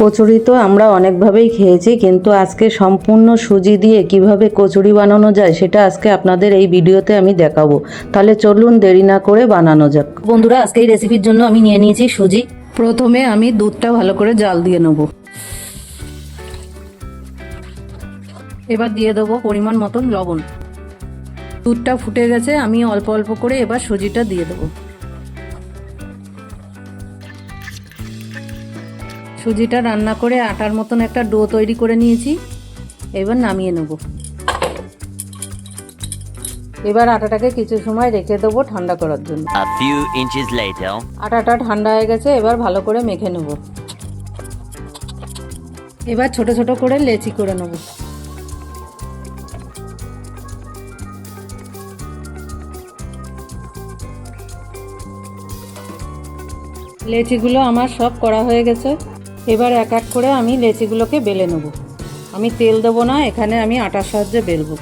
কচুরি তো আমরা অনেকভাবেই খেয়েছি, কিন্তু আজকে সম্পূর্ণ সুজি দিয়ে কীভাবে কচুরি বানানো যায় সেটা আজকে আপনাদের এই ভিডিওতে আমি দেখাবো। তাহলে চলুন দেরি না করে বানানো যাক। বন্ধুরা, আজকে এই রেসিপির জন্য আমি নিয়ে নিয়েছি সুজি। প্রথমে আমি দুধটা ভালো করে জাল দিয়ে নেব। এবার দিয়ে দেবো পরিমাণ মতন লবণ। দুধটা ফুটে গেছে, আমি অল্প অল্প করে এবার সুজিটা দিয়ে দেবো। সুজিটা রান্না করে আটার মতন একটা ডো তৈরি করে নিয়েছি। এবার নামিয়ে নেব। এবার আটাটাকে কিছু সময় রেখে দেবো ঠান্ডা করার জন্য. আটাটা ঠান্ডা হয়ে গেছে এবার ভালো করে মেখে নেব। এবার ছোট ছোট করে লেচি করে নেব। লেচিগুলো আমার সব করা হয়ে গেছে। এবার এক এক করে আমি লেচিগুলোকে বেলে নেব। আমি তেল দেবো না, এখানে আমি আটার সাহায্যে বেলবো।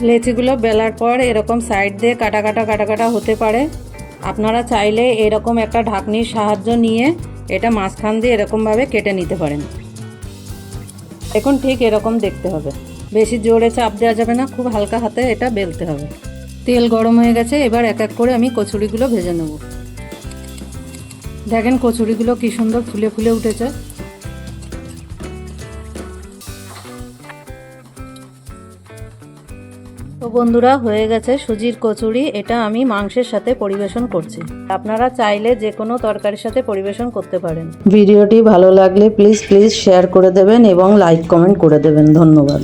লেচিগুলো বেলার পর এরকম সাইড দিয়ে কাটা কাটা কাটা কাটা হতে পারে। আপনারা চাইলে এরকম একটা ঢাকনির সাহায্য নিয়ে এটা মাঝখান দিয়ে এরকমভাবে কেটে নিতে পারেন। এখন ঠিক এরকম দেখতে হবে। বেশি জোরে চাপ দেওয়া যাবে না, খুব হালকা হাতে এটা বেলতে হবে। তেল গরম হয়ে গেছে, এবার এক এক করে আমি কচুরিগুলো ভেজে নেব। দেখেন কচুরিগুলো কি সুন্দর ফুলে ফুলে উঠেছে। তো বন্ধুরা, হয়ে গেছে সুজির কচুরি। এটা আমি মাংসের সাথে পরিবেশন করছি। আপনারা চাইলে যে কোনো তরকারির সাথে পরিবেশন করতে পারেন। ভিডিওটি ভালো লাগলে প্লিজ প্লিজ শেয়ার করে দেবেন এবং লাইক কমেন্ট করে দেবেন। ধন্যবাদ।